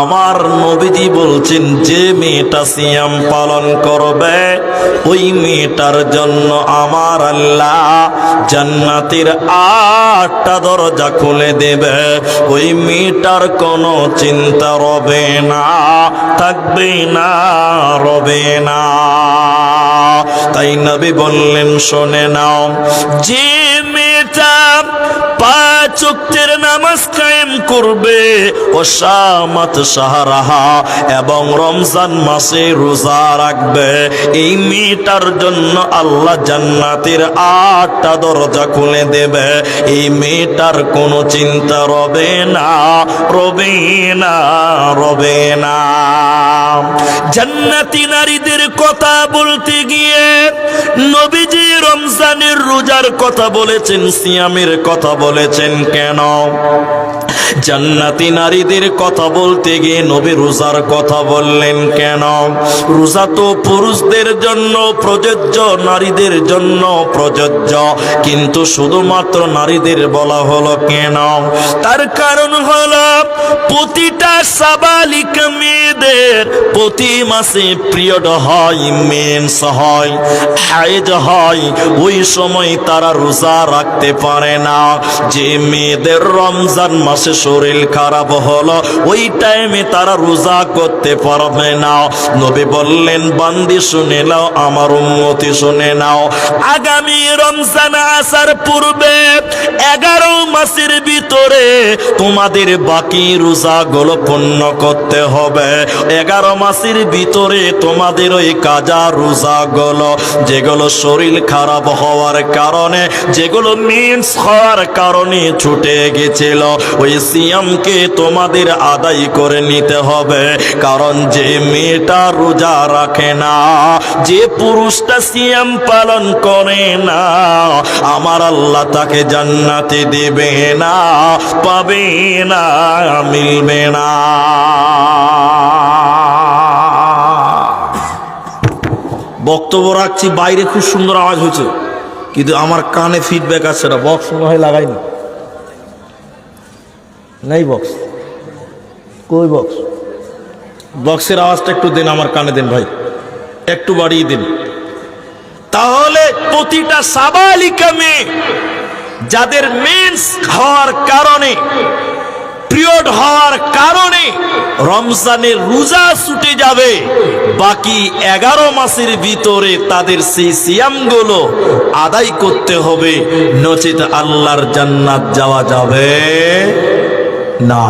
আমার নবীজি বলছেন, যে মেয়েটা সিয়াম পালন করবে, ওই মেয়েটার জন্য আমার আল্লাহ জান্নাতের আটটা দরজা খুলে দেবে। ওই মেয়েটার কোনো চিন্তা রবে না, থাকবে না, রবে না। তাই নবী বললেন, শোনে নাও, যে মেয়েটা পাঁচ উক্তের নামাজ কায়েম করবে। ও শামাত সাহারাহা এবং রমজান মাসে রোজা রাখবে। এই মেয়েটার জন্য আল্লাহ জান্নাতের আটটা দরজা খুলে দেবে। এই মেয়েটার কোনো চিন্তা রবে না রবে না রবে না। জান্নাতি নারীদের কথা বলতে গিয়ে নবীজি রমজানের রোজার কথা বলেছেন, সিয়ামের কথা বলেছেন, কেন? জান্নাতি নারীদের কথা বলতে গিয়ে নবী রোজার কথা বললেন, কেন? রোজা তো পুরুষদের জন্য প্রযোজ্য, নারীদের জন্য প্রযোজ্য, কিন্তু শুধুমাত্র নারীদের বলা হলো কেন? তার কারণ হলো, প্রতিটা সাবালিক মেয়েদের প্রতি মাসে পিরিয়ড হয়, মেন্স হয়, হাইজ হয়, ওই সময় তারা রোজা রাখতে পারে না। যে মেয়েদের রমজান মাসে শরীর খারাপ হলো, ওই টাইমে তারা রোজা করতে পারবে না। নবী বললেন, বান্দি শুনে নাও, আমার উন্মতি শুনে নাও। আগামী রমজান আসার পূর্বে এগারো মাসের ভিতরে তোমাদের বাকি রোজা গুলো পূর্ণ করতে হবে। এগারো মাসের ভিতরে তোমাদের ওই কাজা রোজা গুলো যেগুলো শরীর খারাপ হওয়ার কারণে, যেগুলো মিন্স হওয়ার কারণে ছুটে গেছিল, ওই সিয়ামকে তোমাদের আদায় করে নিতে হবে। কারণ যে মেয়েটা রোজা রাখে না, যে পুরুষটা সিয়াম পালন করে না, আমার আল্লাহ তাকে জান্নাতে দেবে না, পাবে না, মিলবে না। বক্তব্য রাখছি, বাইরে খুব সুন্দর আওয়াজ হয়েছে, কিন্তু আমার কানে ফিডব্যাক আছে না বক্স মনে হয় লাগাইনি। নাই বক্স কই বক্স বক্সের আওয়াজটা একটু দেন, আমার কানে দেন ভাই। একটু বাড়িয়ে দিন। তাহলে প্রতিটা সাবালিকা মেয়ে যাদের মেন্স হওয়ার কারণে পিরিয়ড হওয়ার কারণে রমজানের রোজা ছুটে যাবে। বাকি এগারো মাসের ভিতরে তাদের সেই সিয়ামগুলো আদায় করতে হবে। নচেত আল্লাহর জান্নাত যাওয়া যাবে না।